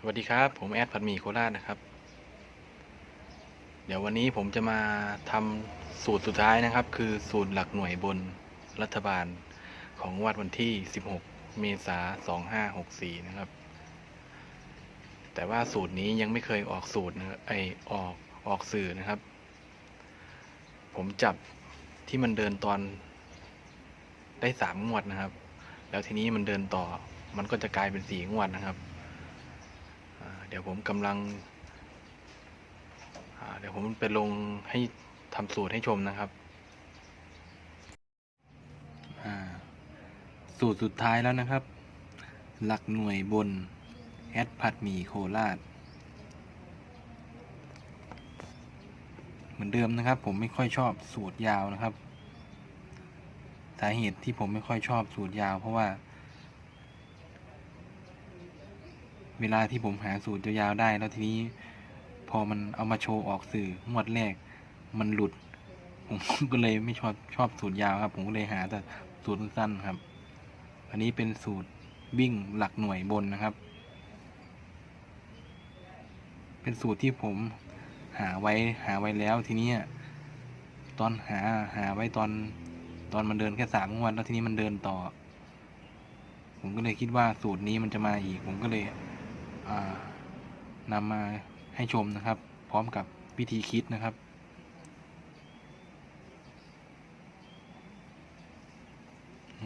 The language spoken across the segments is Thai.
สวัสดีครับ ผมแอดผัดหมี่โคราชนะครับ เดี๋ยววันนี้ผมจะมาทำสูตรสุดท้ายนะครับ คือสูตรหลักหน่วยบนรัฐบาลของวัดวันที่ 16 เมษายน2564 นะครับ แต่ว่าสูตรนี้ยังไม่เคยออกสูตรนะไอออกออกสื่อนะครับ ผมจับที่มันเดินตอนได้สามงวดนะครับ แล้วทีนี้มันเดินต่อ มันก็จะกลายเป็นสี่งวดนะครับ เดี๋ยวผมกำลังเดี๋ยวผมไปลงให้ทำสูตรให้ชมนะครับ สูตรสุดท้ายแล้วนะครับ หลักหน่วยบน แอดผัดหมี่โคราช เหมือนเดิมนะครับ ผมไม่ค่อยชอบสูตรยาวนะครับ สาเหตุที่ผมไม่ค่อยชอบสูตรยาวเพราะว่า เวลาที่ผมหาสูตรยาวๆได้ แล้วทีนี้ พอมันเอามาโชว์ออกสื่องวดแรก มันหลุด ผมก็เลยไม่ชอบชอบสูตรยาวครับ ผมก็เลยหาแต่สูตรสั้นครับ อันนี้เป็นสูตรวิ่งหลักหน่วยบนนะครับ เป็นสูตรที่ผมหาไว้หาไว้แล้วทีนี้ตอนหาหาไว้ตอนตอนมันเดินแค่สามงวดแล้วทีนี้มันเดินต่อ ผมก็เลยคิดว่าสูตรนี้มันจะมาอีก ผมก็เลย นำมาให้ชมนะครับ พร้อมกับวิธีคิดนะครับ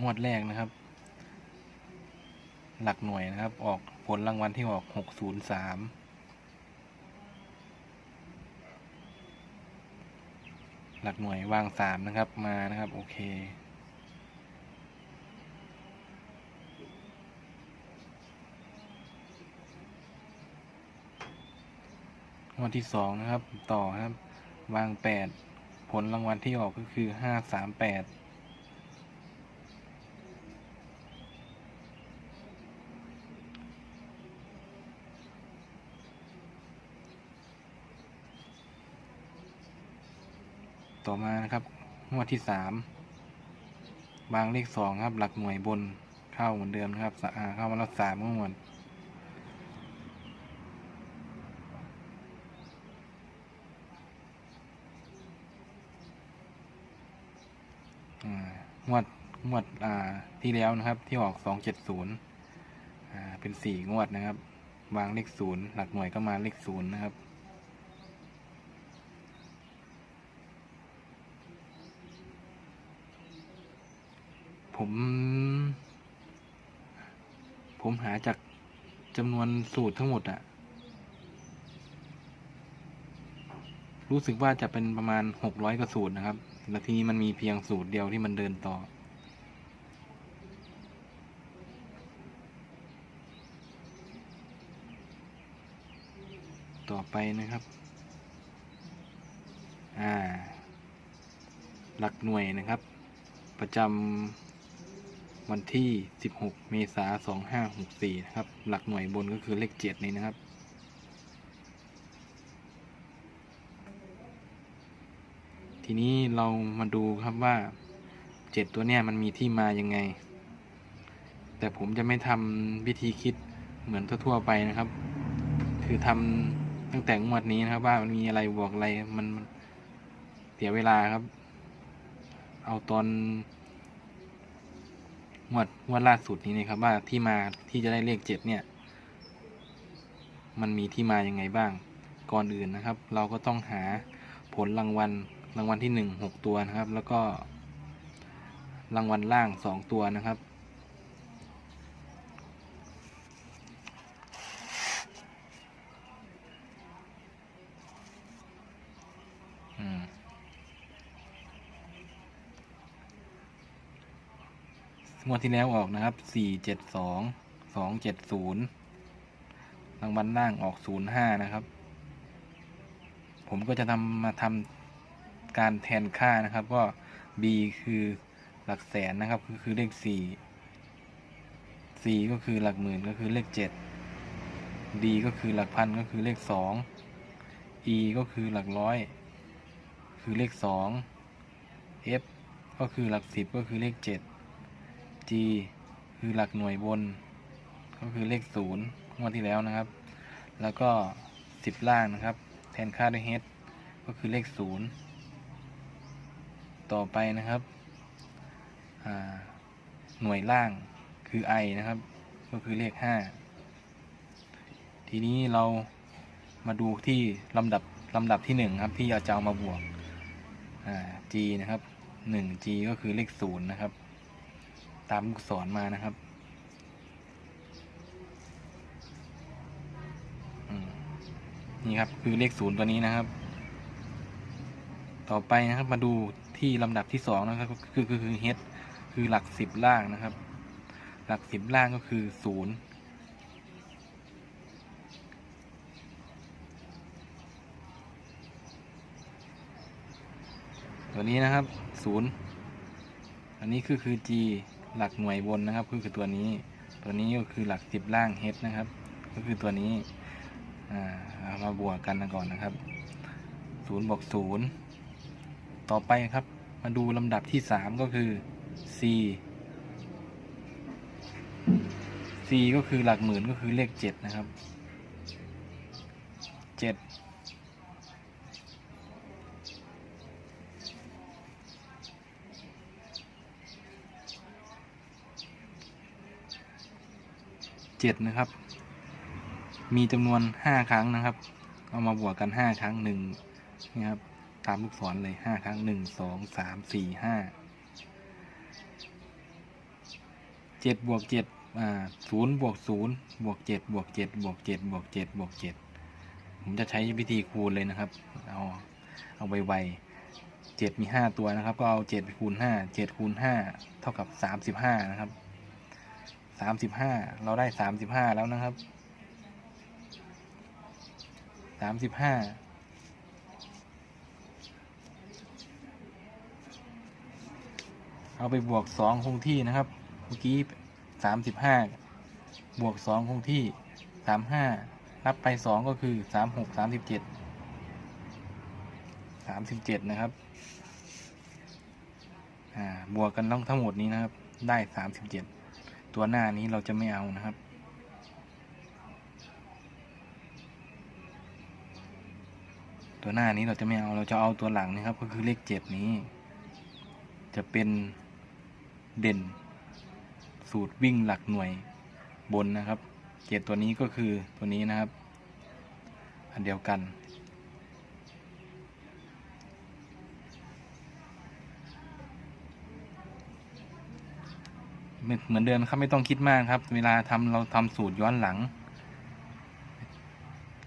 งวดแรกนะครับ หลักหน่วยนะครับ ออกผลรางวัลที่ออกหกศูนย์สามหลักหน่วยวางสามนะครับมานะครับ โอเค ง วดที่สองนะครับ ต่อครับ วางแปดผลรางวัลที่ออกก็คือห้าสามแปดต่อมานะครับงวดที่สามวางเลขสองครับ หลักหน่วยบนเข้าเหมือนเดิมนะครับ สะอาเข้ามาแล้วสามงวด งวดงวดที่แล้วนะครับ ที่ออกสองเจ็ดศูนย์เป็นสี่งวดนะครับ วางเลขศูนย์หลักหน่วยก็มาเลขศูนย์นะครับผม ผมหาจากจำนวนสูตรทั้งหมดอะรู้สึกว่าจะเป็นประมาณหกร้อยกว่าสูตรนะครับ แล้วทีนี้มันมีเพียงสูตรเดียวที่มันเดินต่อ ต่อไปนะครับ อ่า หลักหน่วยนะครับ ประจำวันที่ 16 เมษายน 2564 นะครับ หลักหน่วยบนก็คือเลข 7 นี้นะครับ ทีนี้เรามาดูครับว่า7ตัวเนี้ยมันมีที่มายังไง แต่ผมจะไม่ทำวิธีคิดเหมือนทั่วๆไปนะครับ คือทำตั้งแต่งวดนี้นะครับว่ามันมีอะไรบวกอะไรมันมันเสียเวลาครับ เอาตอนงวดงวดล่าสุดนี้นะครับ ว่าที่มาที่จะได้เลขเจ็ดเนี่ย มันมีที่มายังไงบ้าง ก่อนอื่นนะครับ เราก็ต้องหาผลรางวัล รางวัลที่หนึ่งหกตัวนะครับ แล้วก็ รางวัลล่างสองตัวนะครับ อืมงวดที่แล้วออกนะครับ สี่เจ็ดสอง สองเจ็ดศูนย์รางวัลล่างออกศูนย์ห้านะครับ ผมก็จะทำมาทำ การแทนค่านะครับ ก็ B คือหลักแสนนะครับ ก็คือเลขสี่ C ก็คือหลักหมื่นก็คือเลขเจ็ด D ก็คือหลักพันก็คือเลขสอง E ก็คือหลักร้อย คือเลขสอง F ก็คือหลักสิบก็คือเลขเจ็ด G คือหลักหน่วยบน ก็คือเลขศูนย์งวดที่แล้วนะครับ แล้วก็สิบล่างนะครับ แทนค่าด้วย h ก็คือเลขศูนย์ ต่อไปนะครับหน่วยล่างคือ i นะครับ ก็คือเลขห้าทีนี้เรามาดูที่ลำดับลำดับที่หนึ่งครับ ที่จะเอามาบวกอ่า g นะครับหนึ่ง g ก็คือเลขศูนย์นะครับ ตามลูกศรมานะครับนี่ครับคือเลขศูนย์ตัวนี้นะครับ ต่อไปนะครับมาดู ที่ลำดับที่สองนะครับคือคือคือ h คือหลักสิบล่างนะครับ หลักสิบล่างก็คือศูนย์ตัวนี้นะครับศูนย์อันนี้คือคือ g หลักหน่วยบนนะครับคือคือตัวนี้ ตัวนี้ก็คือหลักสิบล่าง h นะครับ ก็คือตัวนี้อามาบวกกันก่อนนะครับศูนย์บวกศูนย์ต่อไปครับ มาดูลำดับที่สามก็คือ c c ก็คือหลักหมื่นก็คือเลขเจ็ดนะครับเจ็ดเจ็ดนะครับ มีจำนวนห้าครั้งนะครับ เอามาบวกกันห้าครั้งหนึ่งนี่ครับ ตามลูกศรเลยห้าครั้งหนึ่งสองสามสี่ห้าเจ็ดบวกเจ็ดอ่าศูนย์บวกศูนย์บวกเจ็ดบวกเจ็ดบวกเจ็ดบวกเจ็ดบวกเจ็ดผมจะใช้วิธีคูณเลยนะครับ เอาเอาไวๆเจ็ดมีห้าตัวนะครับ ก็เอาเจ็ดคูณห้าเจ็ดคูณห้าเท่ากับสามสิบห้านะครับสามสิบห้าเราได้สามสิบห้าแล้วนะครับสามสิบห้า เอาไปบวกสองคงที่นะครับ เมื่อกี้สามสิบห้าบวกสองคงที่สามห้านับไปสองก็คือสามหกสามสิบเจ็ดสามสิบเจ็ดนะครับอ่าบวกกันต้องทั้งหมดนี้นะครับ ได้สามสิบเจ็ดตัวหน้านี้เราจะไม่เอานะครับตัวหน้านี้เราจะไม่เอา เราจะเอาตัวหลังนะครับ ก็คือเลขเจ็ดนี้ จะเป็น เด่น สูตรวิ่งหลักหน่วยบนนะครับเจ็ดตัวนี้ก็คือตัวนี้นะครับ อันเดียวกัน เหมือนเหมือนเดิมครับไม่ต้องคิดมากครับ เวลาทำเราทำสูตรย้อนหลัง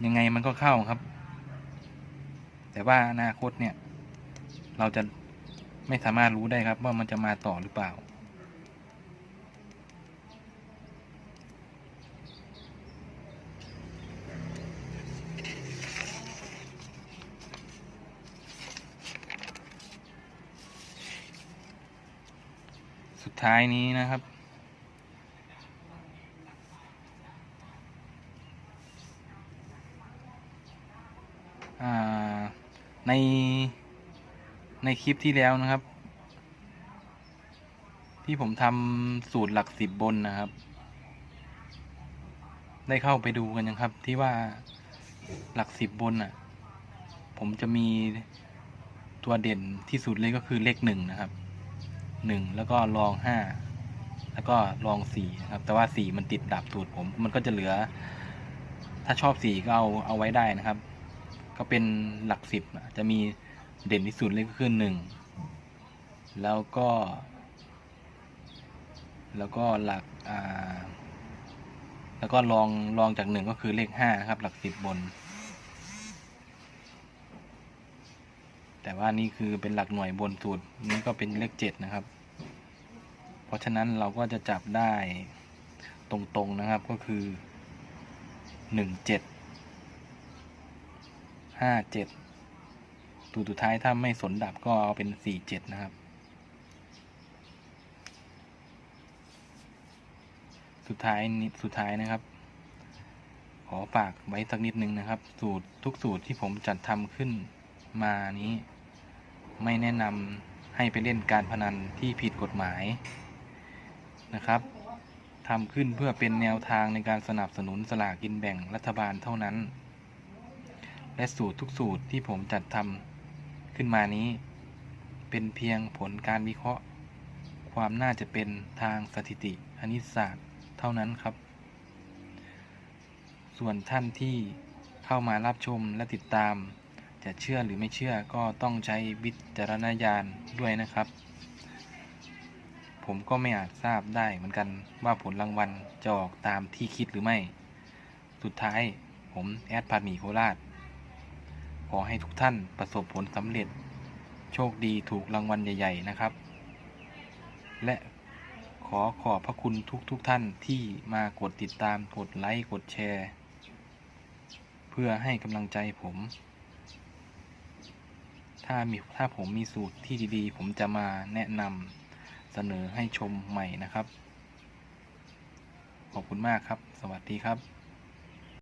ยังไงมันก็เข้าครับ แต่ว่าอนาคตเนี่ย เราจะไม่สามารถรู้ได้ครับว่ามันจะมาต่อหรือเปล่า ท้ายนี้นะครับ ใน ในคลิปที่แล้วนะครับ ที่ผมทำสูตรหลักสิบบนนะครับ ได้เข้าไปดูกันยังครับ ที่ว่าหลักสิบบนอะ ผมจะมีตัวเด่นที่สุดเลยก็คือเลขหนึ่งนะครับ หนึ่งแล้วก็รองห้าแล้วก็รองสี่นะครับ แต่ว่าสี่มันติดดับสูตรผม มันก็จะเหลือ ถ้าชอบสี่ก็เอาเอาไว้ได้นะครับ ก็เป็นหลักสิบจะมีเด่นที่สุดเลยก็คือหนึ่งแล้วก็ แล้วก็หลักอ่าแล้วก็ลองลองจากหนึ่งก็คือเลขห้านะครับ หลักสิบบน แต่ว่านี่คือเป็นหลักหน่วยบนสูตรนี้ก็เป็นเลขเจ็ดนะครับ เพราะฉะนั้นเราก็จะจับได้ตรงๆนะครับก็คือหนึ่งเจ็ดห้าเจ็ดตัวสุดท้ายถ้าไม่สนดับก็เอาเป็นสี่เจ็ดนะครับ สุดท้ายนิดสุดท้ายนะครับ ขอฝากไว้สักนิดนึงนะครับ สูตรทุกสูตรที่ผมจัดทำขึ้นมานี้ ไม่แนะนำให้ไปเล่นการพนันที่ผิดกฎหมายนะครับทำขึ้นเพื่อเป็นแนวทางในการสนับสนุนสลากกินแบ่งรัฐบาลเท่านั้น และสูตรทุกสูตรที่ผมจัดทำขึ้นมานี้ เป็นเพียงผลการวิเคราะห์ ความน่าจะเป็นทางสถิติคณิตศาสตร์เท่านั้นครับ ส่วนท่านที่เข้ามารับชมและติดตาม จะเชื่อหรือไม่เชื่อก็ต้องใช้วิจารณญาณด้วยนะครับ ผมก็ไม่อาจทราบได้เหมือนกันว่าผลรางวัลจะออกตามที่คิดหรือไม่ สุดท้ายผมแอดพัดหมีโคราช ขอให้ทุกท่านประสบผลสำเร็จ โชคดีถูกรางวัลใหญ่ ๆ นะครับ และขอขอบพระคุณทุกๆทท่านที่มากดติดตามกดไลค์กดแชร์ เพื่อให้กำลังใจผม ถ้ามีถ้าผมมีสูตรที่ดีๆ ผมจะมาแนะนำเสนอให้ชมใหม่นะครับ ขอบคุณมากครับ สวัสดีครับ